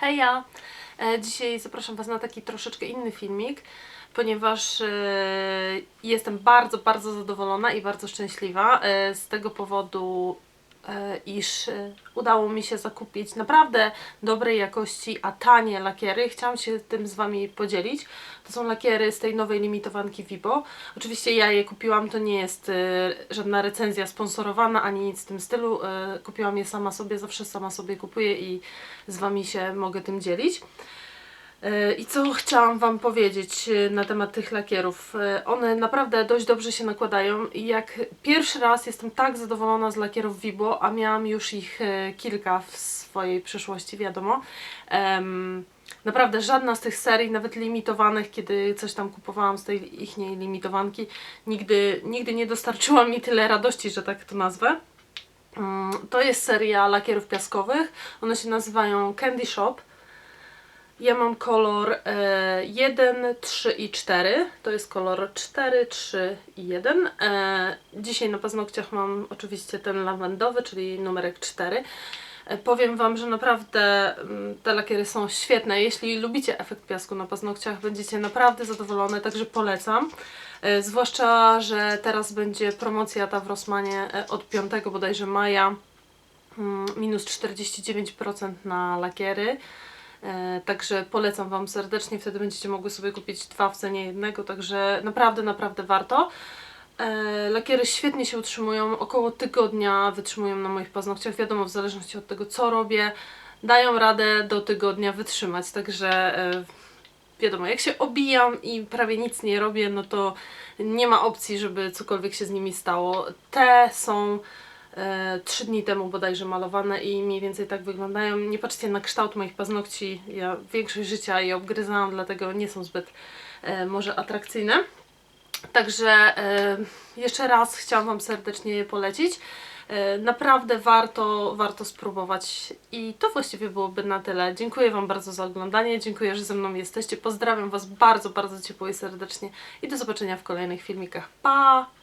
Heja! E, Dzisiaj zapraszam Was na taki troszeczkę inny filmik, ponieważ e, jestem bardzo, bardzo zadowolona i bardzo szczęśliwa e, z tego powodu, iż e, udało mi się zakupić naprawdę dobrej jakości, a tanie lakiery. Chciałam się tym z Wami podzielić. To są lakiery z tej nowej limitowanki Vibo. Oczywiście ja je kupiłam, to nie jest e, żadna recenzja sponsorowana ani nic w tym stylu. E, Kupiłam je sama sobie, zawsze sama sobie kupuję i z Wami się mogę tym dzielić. I co chciałam Wam powiedzieć e, na temat tych lakierów? E, One naprawdę dość dobrze się nakładają i jak pierwszy raz jestem tak zadowolona z lakierów Vibo, a miałam już ich e, kilka w swojej przeszłości, wiadomo. Naprawdę żadna z tych serii, nawet limitowanych, kiedy coś tam kupowałam z tej ich limitowanki, nigdy, nigdy nie dostarczyła mi tyle radości, że tak to nazwę. Mm, To jest seria lakierów piaskowych. One się nazywają Candy Shop. Ja mam kolor e, 1, 3 i 4. To jest kolor 4, 3 i 1. E, dzisiaj na paznokciach mam oczywiście ten lawendowy, czyli numerek 4. E, powiem Wam, że naprawdę mm, te lakiery są świetne. Jeśli lubicie efekt piasku na paznokciach, będziecie naprawdę zadowolone, także polecam. E, zwłaszcza, że teraz będzie promocja ta w Rossmanie e, od 5 bodajże maja. Mm, minus 49% na lakiery. E, Także polecam Wam serdecznie, wtedy będziecie mogły sobie kupić dwa w cenie jednego, także naprawdę, naprawdę warto. E, Lakiery świetnie się utrzymują, około tygodnia wytrzymują na moich paznokciach, wiadomo, w zależności od tego co robię, dają radę do tygodnia wytrzymać, także e, wiadomo, jak się obijam i prawie nic nie robię, no to nie ma opcji, żeby cokolwiek się z nimi stało. Te są trzy dni temu bodajże malowane i mniej więcej tak wyglądają. Nie patrzcie na kształt moich paznokci, ja większość życia je obgryzałam, dlatego nie są zbyt e, może atrakcyjne. Także e, jeszcze raz chciałam Wam serdecznie je polecić. E, Naprawdę warto, warto spróbować. I to właściwie byłoby na tyle. Dziękuję Wam bardzo za oglądanie. Dziękuję, że ze mną jesteście. Pozdrawiam Was bardzo, bardzo ciepło i serdecznie. I do zobaczenia w kolejnych filmikach. Pa!